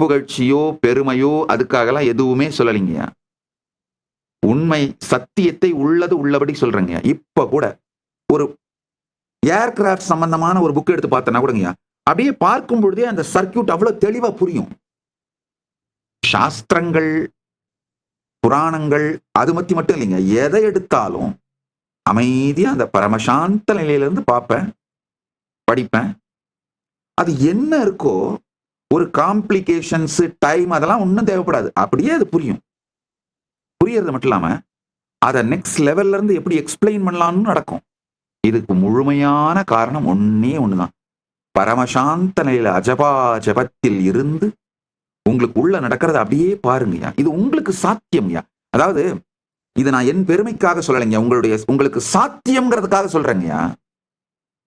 புகழ்ச்சியோ பெருமையோ அதுக்காகலாம் எதுவுமே சொல்லலைங்க உண்மை சத்தியத்தை உள்ளது உள்ளபடி சொல்றேங்க இப்ப கூட ஒரு ஏர்கிராஃப்ட் சம்பந்தமான ஒரு புக் எடுத்து பார்த்தேன்னா கூடங்கய்யா அப்படியே பார்க்கும் பொழுதே அந்த சர்க்கியூட் அவ்வளவு தெளிவா புரியும். சாஸ்திரங்கள் புராணங்கள் அது மத்தி மட்டும் இல்லைங்க எதை எடுத்தாலும் அமைதியா அந்த பரமசாந்த நிலையில இருந்து பார்ப்பேன் படிப்பேன். அது என்ன இருக்கோ ஒரு காம்ப்ளிகேஷன்ஸ் டைம் அதெல்லாம் ஒன்றும் தேவைப்படாது. அப்படியே அது புரியும். புரியறது மட்டும் இல்லாமல் அதை நெக்ஸ்ட் லெவல்ல இருந்து எப்படி எக்ஸ்பிளைன் பண்ணலாம்னு நடக்கும். இதுக்கு முழுமையான காரணம் ஒன்னே ஒண்ணுதான். பரமசாந்த நிலையில அஜபா ஜபத்தில் இருந்து உங்களுக்கு உள்ள நடக்கிறத அப்படியே பாருங்கய்யா இது உங்களுக்கு சாத்தியம்யா அதாவது இது நான் என் பெருமைக்காக சொல்லலைங்க உங்களுடைய உங்களுக்கு சாத்தியம்ங்கிறதுக்காக சொல்றேங்கய்யா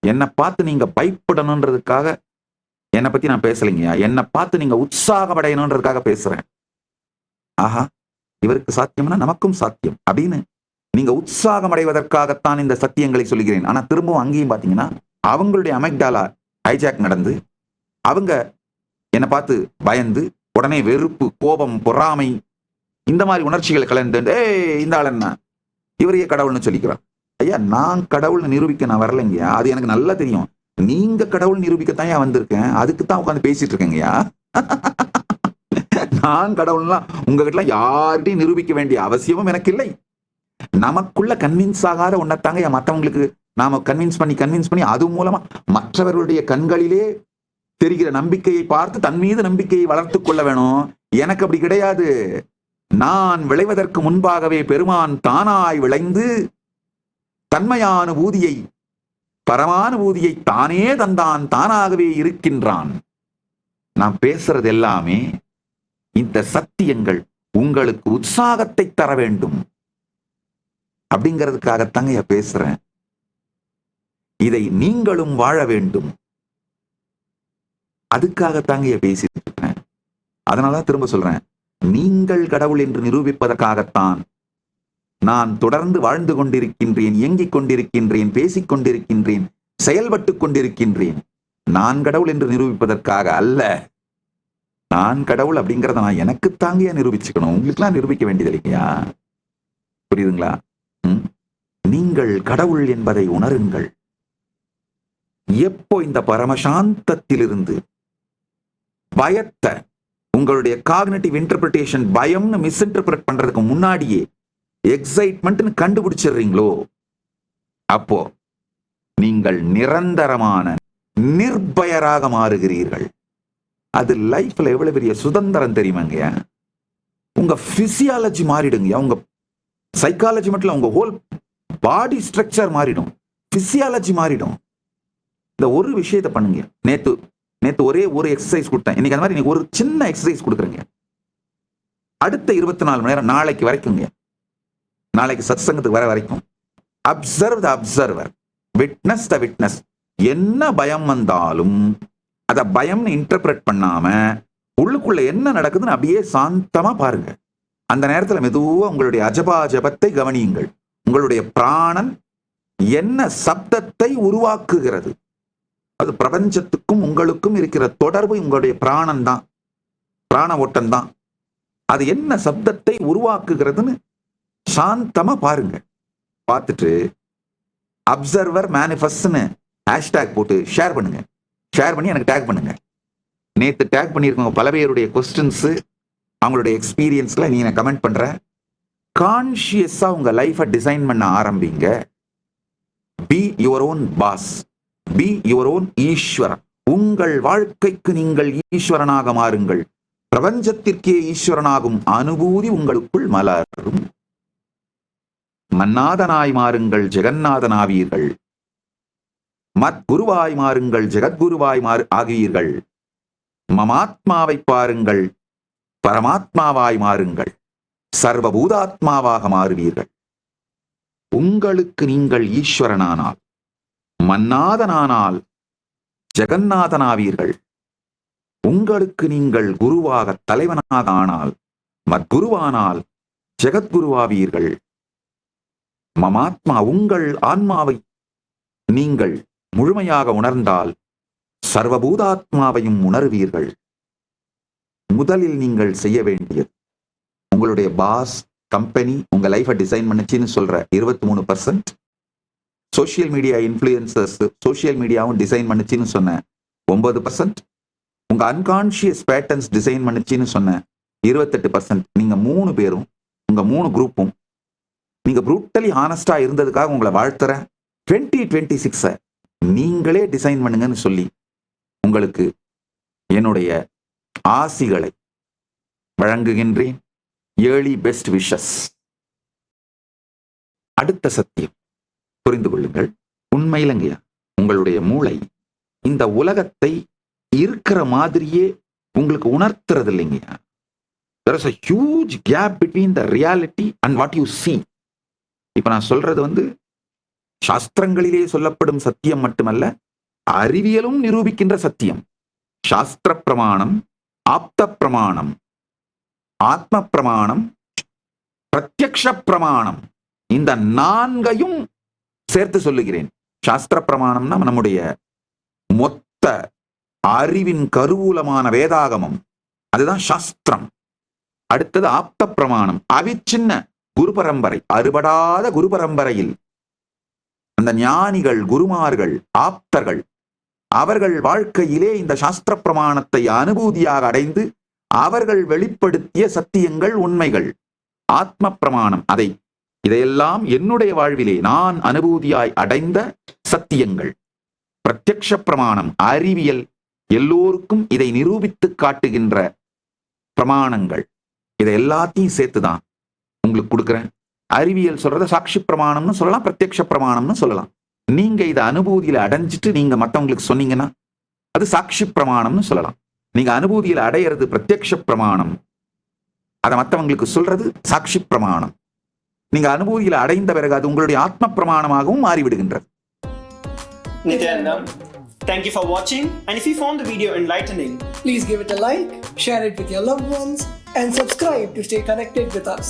என்னை பார்த்து நீங்க பயப்படணுன்றதுக்காக என்னை பத்தி நான் பேசலைங்கய்யா என்னை பார்த்து நீங்க உற்சாகப்படையணுன்றதுக்காக பேசுறேன். ஆஹா இவருக்கு சாத்தியம்னா நமக்கும் சாத்தியம். அப்படின்னு நீங்க உற்சாகம் அடைவதற்காகத்தான் இந்த சத்தியங்களை சொல்கிறேன். ஆனா திரும்பவும் அங்கேயும் பாத்தீங்கன்னா அவங்களுடைய அமைக்டாலா ஹைஜாக் நடந்து அவங்க என்னை பார்த்து பயந்து உடனே வெறுப்பு கோபம் பொறாமை இந்த மாதிரி உணர்ச்சிகளை கலந்து ஏ இந்த ஆள் என்ன? இவரையே கடவுள்னு சொல்லிக்கிறார் ஐயா நான் கடவுள்னு நிரூபிக்க நான் வரலைங்கய்யா அது எனக்கு நல்லா தெரியும். நீங்க கடவுள் நிரூபிக்கத்தான் ஏன் வந்திருக்கேன். அதுக்கு தான் உட்காந்து பேசிட்டு இருக்கேங்கய்யா நான் கடவுள்லாம் உங்ககிட்ட யார்கிட்டையும் நிரூபிக்க வேண்டிய அவசியமும் எனக்கு இல்லை நமக்குள்ள கன்வின்ஸ் ஆகாத ஒன்னத்தாங்க என் மற்றவங்களுக்கு நாம கன்வின்ஸ் பண்ணி கன்வின்ஸ் பண்ணி அது மூலமா மற்றவர்களுடைய கண்களிலே தெரிகிற நம்பிக்கையை பார்த்து தன் மீது நம்பிக்கையை வளர்த்து கொள்ள வேணும். எனக்கு அப்படி கிடையாது. நான் விளைவதற்கு முன்பாகவே பெருமான் தானாய் விளைந்து தன்மையான ஊதியை பரமானுபூதியை தானே தந்தான் தானாகவே இருக்கின்றான். நான் பேசுறது எல்லாமே இந்த சத்தியங்கள் உங்களுக்கு உற்சாகத்தை தர வேண்டும். அப்படிங்கிறதுக்காகத்தாங்க பேசுறேன். இதை நீங்களும் வாழ வேண்டும். அதுக்காகத்தாங்க பேசிட்டு இருக்கேன். அதனால திரும்ப சொல்றேன். நீங்கள் கடவுள் என்று நிரூபிப்பதற்காகத்தான் நான் தொடர்ந்து வாழ்ந்து கொண்டிருக்கின்றேன் இயங்கிக் கொண்டிருக்கின்றேன் பேசிக் கொண்டிருக்கின்றேன் செயல்பட்டுக் கொண்டிருக்கின்றேன். நான் கடவுள் என்று நிரூபிப்பதற்காக அல்ல. நான் கடவுள் அப்படிங்கிறத நான் எனக்கு தாங்கியா நிரூபிச்சுக்கணும்? உங்களுக்குலாம் நிரூபிக்க வேண்டியது இல்லையா? புரியுதுங்களா? நீங்கள் கடவுள் என்பதை உணருங்கள். எப்போ இந்த பரமசாந்தத்திலிருந்து பயத்தை உங்களுடைய காக்னேட்டிவ் இன்டர்பிரிட்டேஷன் பயம்னு மிஸ்இன்டர்பிரட் பண்றதுக்கு முன்னாடியே எக்ஸைட்மெண்ட்னு கண்டுபிடிச்சிடுறீங்களோ? அப்போ நீங்கள் நிரந்தரமான நிர்பயராக மாறுகிறீர்கள். அது லைஃப்ல எவ்வளவு பெரிய சுதந்திரம் தெரியுமாங்க? உங்க பிசியாலஜி மாறிடுங்க. உங்க சைக்காலஜி மட்டும் உங்க ஹோல் பாடி ஸ்ட்ரக்சர் மாறிடும். பிசியாலஜி மாறிடும். இந்த ஒரு விஷயத்தை பண்ணுங்க. நேத்து நேத்து ஒரே ஒரு எக்ஸசைஸ் கொடுத்தேன். இன்னைக்கு அந்த மாதிரி இன்னைக்கு ஒரு சின்ன எக்ஸசைஸ் கொடுக்குறேங்க. அடுத்த இருபத்தி நாலு மணி நேரம் நாளைக்கு வரைக்குங்க. நாளைக்கு சத்சங்கத்துக்கு வர வரைக்கும் observe the observer witness the witness என்ன பயம் வந்தாலும் அதை பயம்னு இன்டர்பிரட் பண்ணாம உள்ளுக்குள்ள என்ன நடக்குதுன்னு அப்படியே சாந்தமா பாருங்க. அந்த நேரத்தில் மெதுவாக உங்களுடைய அஜபாஜபத்தை கவனியுங்கள். உங்களுடைய பிராணன் என்ன சப்தத்தை உருவாக்குகிறது. அது பிரபஞ்சத்துக்கும் உங்களுக்கும் இருக்கிற தொடர்பு உங்களுடைய பிராணன் தான் பிராண ஓட்டம் தான் அது என்ன சப்தத்தை உருவாக்குகிறதுன்னு சாந்தமா பாருங்க. பார்த்துட்டு அப்சர்வர் மேனிஃபெஸ்ட்னு ஹேஷ்டேக் போட்டு ஷேர் பண்ணுங்க. ஷேர் பண்ணி எனக்கு டேக் பண்ணுங்க. நேத்து டேக் பண்ணியிருக்கவங்க பல பேருடைய கொஸ்டின்ஸ் அவங்களுடைய எக்ஸ்பீரியன்ஸ்ல நீங்கள் கமெண்ட் பண்ற? கான்ஷியஸாக உங்க லைஃபை டிசைன் பண்ண ஆரம்பிங்க. Be your own boss be your own Eswaran. உங்கள் வாழ்க்கைக்கு நீங்கள் ஈஸ்வரனாக மாறுங்கள். பிரபஞ்சத்திற்கே ஈஸ்வரனாகும். அனுபூதி உங்களுக்குள் மலரும். மன்னாதனாய் மாறுங்கள் ஜெகநாதனாவீர்கள் மத் குருவாய் மாறுங்கள் ஜெகத்குருவாய் மாறு ஆகுவீர்கள். மமாத்மாவை பாருங்கள் பரமாத்மாவாய் மாறுங்கள். சர்வபூதாத்மாவாக மாறுவீர்கள். உங்களுக்கு நீங்கள் ஈஸ்வரனானால் மன்னாதனானால் ஜெகநாதனாவீர்கள் உங்களுக்கு நீங்கள் குருவாக தலைவனாக ஆனால் மத்குருவானால் ஜெகத்குருவாவீர்கள். மமாத்மா உங்கள் ஆன்மாவை நீங்கள் முழுமையாக உணர்ந்தால் சர்வபூதாத்மாவையும் உணர்வீர்கள். முதலில் நீங்கள் செய்ய வேண்டியது உங்களுடைய பாஸ் கம்பெனி உங்க லைஃபை டிசைன் பண்ணுச்சுன்னு சொல்ற இருபத்தி மூணு percent social media influences social மீடியாவும் டிசைன் பண்ணுச்சுன்னு சொன்ன ஒன்பது பர்சன்ட் உங்க அன்கான்ஷியஸ் பேட்டர்ன்ஸ் டிசைன் பண்ணுச்சுன்னு சொன்ன இருபத்தெட்டு பர்சன்ட் நீங்க மூணு பேரும் உங்க மூணு குரூப்பும் நீங்க ப்ரூட்டலி ஹானஸ்டா இருந்ததுக்காக உங்களை வாழ்த்துறேன். டுவெண்ட்டி டுவெண்ட்டி சிக்ஸை நீங்களே டிசைன் பண்ணுங்கன்னு சொல்லி உங்களுக்கு என்னுடைய ஆசிகளை வழங்குகின்றேன். ஏர்லி பெஸ்ட் விஷஸ் அடுத்த சத்தியம். புரிந்து கொள்ளுங்கள். உண்மையிலங்கய்யா உங்களுடைய மூளை இந்த உலகத்தை இருக்கிற மாதிரியே உங்களுக்கு உணர்த்துறது இல்லைங்கய்யா there is a huge gap between the reality and what you see இப்ப நான் சொல்றது வந்து சாஸ்திரங்களிலே சொல்லப்படும் சத்தியம் மட்டுமல்ல அறிவியலும் நிரூபிக்கின்ற சத்தியம். சாஸ்திர பிரமாணம் ஆப்த பிரமாணம் ஆத்ம பிரமாணம் பிரத்யக்ஷ பிரமாணம் இந்த நான்கையும் சேர்த்து சொல்லுகிறேன். சாஸ்திர பிரமாணம்னா நம்முடைய மொத்த அறிவின் கருவூலமான வேதாகமம். அதுதான் சாஸ்திரம். அடுத்தது ஆப்த பிரமாணம். அவிச்சின்ன குரு பரம்பரை அறுபடாத குரு பரம்பரையில் அந்த ஞானிகள் குருமார்கள் ஆப்தர்கள் அவர்கள் வாழ்க்கையிலே இந்த சாஸ்திர பிரமாணத்தை அனுபூதியாக அடைந்து அவர்கள் வெளிப்படுத்திய சத்தியங்கள் உண்மைகள் ஆத்ம பிரமாணம் அதை இதையெல்லாம் என்னுடைய வாழ்விலே நான் அனுபூதியாய் அடைந்த சத்தியங்கள். பிரத்யக்ஷ பிரமாணம் அறிவியல் எல்லோருக்கும் இதை நிரூபித்து காட்டுகின்ற பிரமாணங்கள். இதை எல்லாத்தையும் சேர்த்து தான் உங்களுக்கு கொடுக்குறேன். அறிவியல் சொல்றத சாட்சி பிரமாணம்னு சொல்லலாம் பிரத்யக்ஷ பிரமாணம்னு சொல்லலாம். நீங்க இதை அனுபூதியில அடைஞ்சிட்டு நீங்க மற்றவங்களுக்கு சொன்னீங்கன்னா அது சாட்சி பிரமாணம்னு சொல்லலாம். நீங்க அனுபூதியில அடையிறது பிரத்யக்ஷ பிரமாணம். அதை மற்றவங்களுக்கு சொல்றது சாட்சி பிரமாணம். நீங்க அனுபூதியில அடைந்த பிறகு அது உங்களுடைய ஆத்ம பிரமாணமாகவும் மாறிவிடுகின்றது. thank you for watching. And if you found the video enlightening, Please give it a like, share it with your loved ones, and subscribe to stay connected with us.